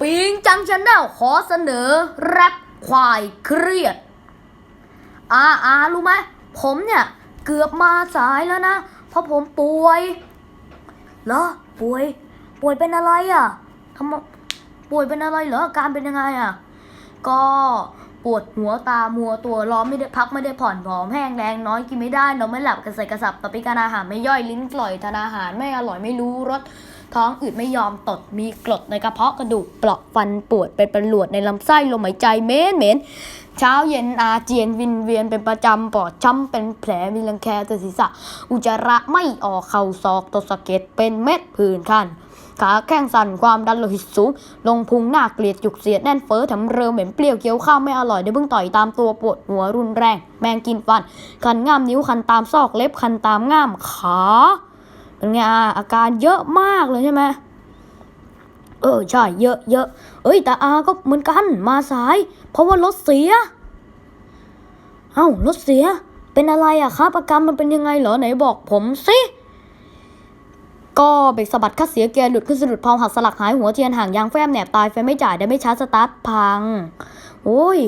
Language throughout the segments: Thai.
ปิงจังชาแนลขอเสนอแรปควายเครียด อาอารู้ไหม ผมเนี่ยเกือบมาสายแล้วนะ เพราะผมป่วย เหรอ ป่วย ป่วยเป็นอะไรอะทำไมป่วยเป็นอะไรเหรออาการเป็นยังไงอะ ก็ปวดหัวตามัวตัวร้อนไม่ได้พักไม่ได้ผ่อนผอมแห้งแรงน้อยกินไม่ได้นอนไม่หลับกระใสกระสับต่อปีการอาหารไม่ย่อยลิ้นกล่อยทานอาหารไม่อร่อยไม่รู้รส ท้องอืดไม่ยอมตดมีกรดในกระเพาะกระดูกเปราะฟันปวดเป็นประหลวดในลำไส้ลมหายใจเหม็นเหม็นเช้าเย็นอาเจียนวินเวียนเป็นประจำปอดช้ำเป็นแผลมีรังแคแต่ศีรษะ อุจจาระไม่ออกเข่าศอกตดสะเก็ดเป็นเม็ดผื่นคันขาแข้งสั่นความดันโลหิตสูง ลงพุงหน้าเกลียดจุกเสียดแน่นเฟ้อแถมเรือเหม็นเปรี้ยวเคี้ยวข้าวไม่อร่อยได้เพิ่งต่อยตามตัวปวดหัวรุนแรง แมงกินฟัน คันง่ามนิ้วคันตามซอกเล็บคันตามง่ามขา เป็นไงอะอาการเยอะมากเลยใช่ไหมเออใช่เยอะเยอะเอ้ยแต่อาก็เหมือนกันมาสาย เพราะว่ารถเสีย เอ้ารถเสีย เป็นอะไรอะครับอาการมันเป็นยังไงเหรอไหนบอกผมสิก็เบรกสะบัดคัดเสียเกียร์หลุดขึ้นสะดุดพองหักสลักหายหัวเทียนห่างยางแฟมแหนบตายไฟไม่จ่ายได้ไม่ชาร์จสตาร์ทพัง โอ้ย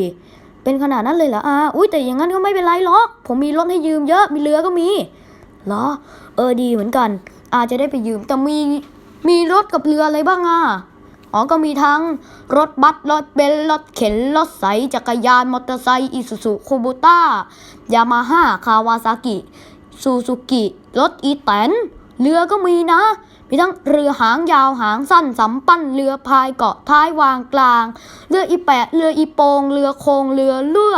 เป็นขนาดนั้นเลยเหรออาอุ้ยแต่อย่างนั้นก็ไม่เป็นไรหรอก ผมมีรถให้ยืมเยอะมีเรือก็มี เหรอ เออดีเหมือนกัน อาจจะได้ไปยืม แต่มีมีรถกับเรืออะไรบ้างอะ อ๋อ ก็มีทั้งรถบัส รถเบนซ์รถเข็น รถใส จักรยาน มอเตอร์ไซค์ อิซูซุคูบูต้า ยามาฮ่า คาวาซากิ ซูซูกิ รถอีแตน เรือก็มีนะ มีทั้งเรือหางยาวหางสั้นสำปั้นเรือพายเกาะท้ายวางกลาง เรืออีแปะ เรืออีโปง เรือโคง เรือเลื่อ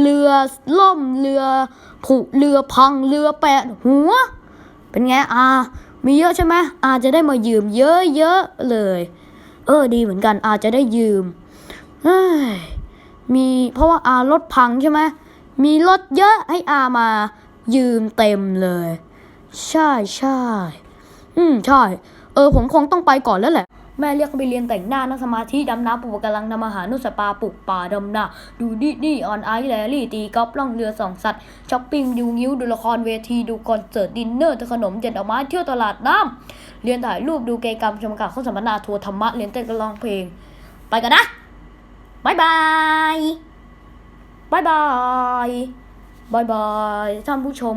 เรือล่ม เรือผุ เรือพัง เรือแปะหัว เป็นไงอามีเยอะใช่ไหมอาจะได้มายืมเยอะๆเลย เออดีเหมือนกันอาจะได้ยืมเฮ้ยมีเพราะว่าอารถพังใช่ไหมมีรถเยอะให้อามายืมเต็มเลย ใช่ใช่อืมใช่ เออ ผมคงต้องไปก่อนแล้วแหละ แม่เรียกไปเรียนแต่งหน้านั่งสมาธิดำน้ำปลูกกำลังทำอาหารนุสปาปลูกป่าดำนาดูดินี่ออนไอแลลี่ตีกอล์ฟล่องเรือสองสัตว์ช้อปปิ้งดูงิ้วดูละครเวทีดูคอนเสิร์ตดินเนอร์ทำขนมเจ็ดดอกไม้เที่ยวตลาดน้ำเรียนถ่ายรูปดูเกยกรรมชมการโฆษสัมมนาทัวร์ธรรมะเรียนเต้นกร้องเพลง ไปกันนะบายบายบายบายบายบายท่านผู้ชม